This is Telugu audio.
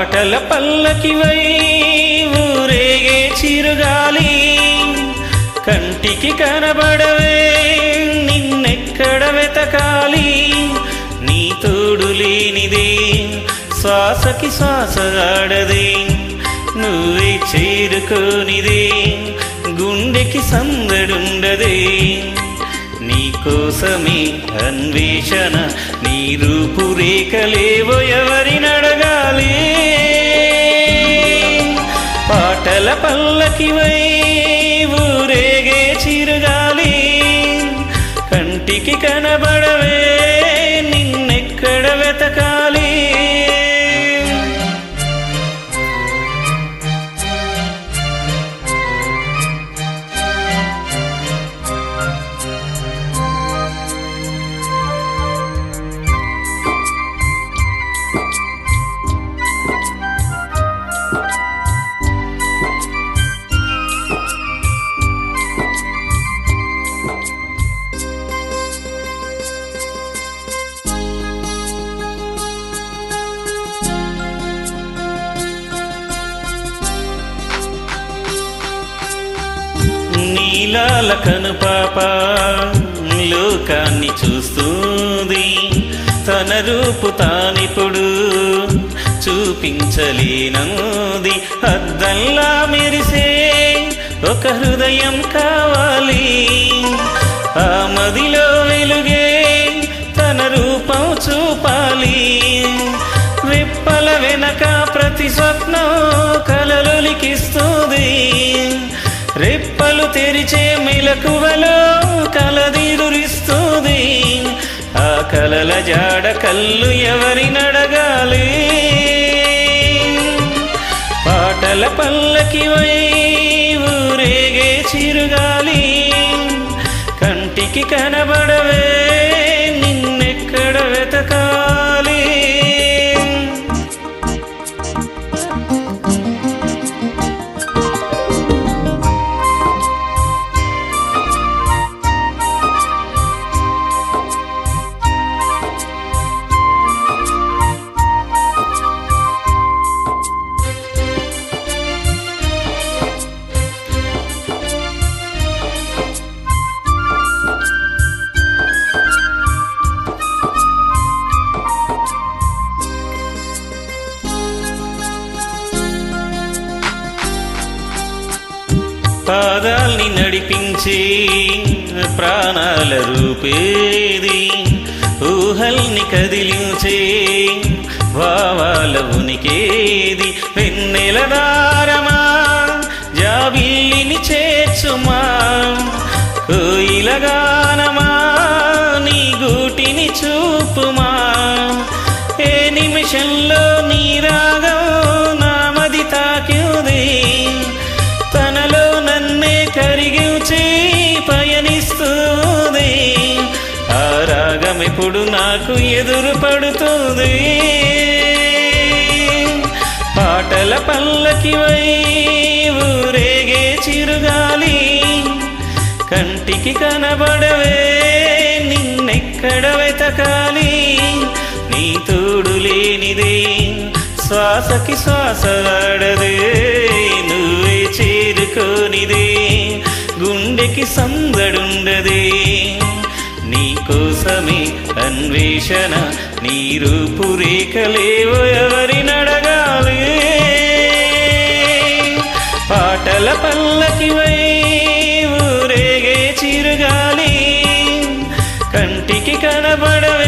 పాటల పల్లకివై ఊరేగే చిరుగాలి. కంటికి కనబడవే నిన్నెక్కడ వెతకాలి. నీ తోడు లేనిదే శ్వాసకి శ్వాస ఆడదే నువ్వే చేరుకోనిదే గుండెకి సందడుండదే. కోసమే అన్వేషణ. నీ రూపురేఖలేవో ఎవరినడగాలి? పాటల పల్లకివై ఊరేగే చిరుగాలి. కంటికి కనబడవే నీలాల కను పాప లోకాన్ని చూస్తుంది. తన రూపు తానిప్పుడు చూపించలేనంది. అద్దంలా మెరిసే ఒక హృదయం కావాలి. ఆ మదిలో వెలుగే తన రూపం చూపాలి. రెప్పల వెనక ప్రతి స్వప్నం కలలులికిస్తుంది రెప్పలు తెరిచే మెలకువలో కలదిరురిస్తుంది ఆ కలల జాడ కళ్ళు ఎవరి నడగాలి? పాటల పల్లకి వై ఊరేగే చిరుగాలి. కంటికి కనబడవే పాదాల్ని నడిపించే ప్రాణాల రూపేది. ఊహల్ని కదిలించే భావాల ఉనికేది వెన్నెల దారమా జాబిల్లిని చేర్చుమా కోయిలగా ఎప్పుడు నాకు ఎదురు పడుతుంది. పాటల పల్లకి వై ఊరేగే చిరుగాలి. కంటికి కనబడవే నిన్నెక్కడ వెతకాలి? నీ తోడు లేనిదే శ్వాసకి శ్వాస ఆడదే నువ్వే చేరుకోనిదే. గుండెకి సందడుండదే కోసమే అన్వేషణ. నీరు పురేకలేవ ఎవరి నడగాలి పాటల పల్లకి వై ఊరేగే చిరుగాలి. కంటికి కనబడ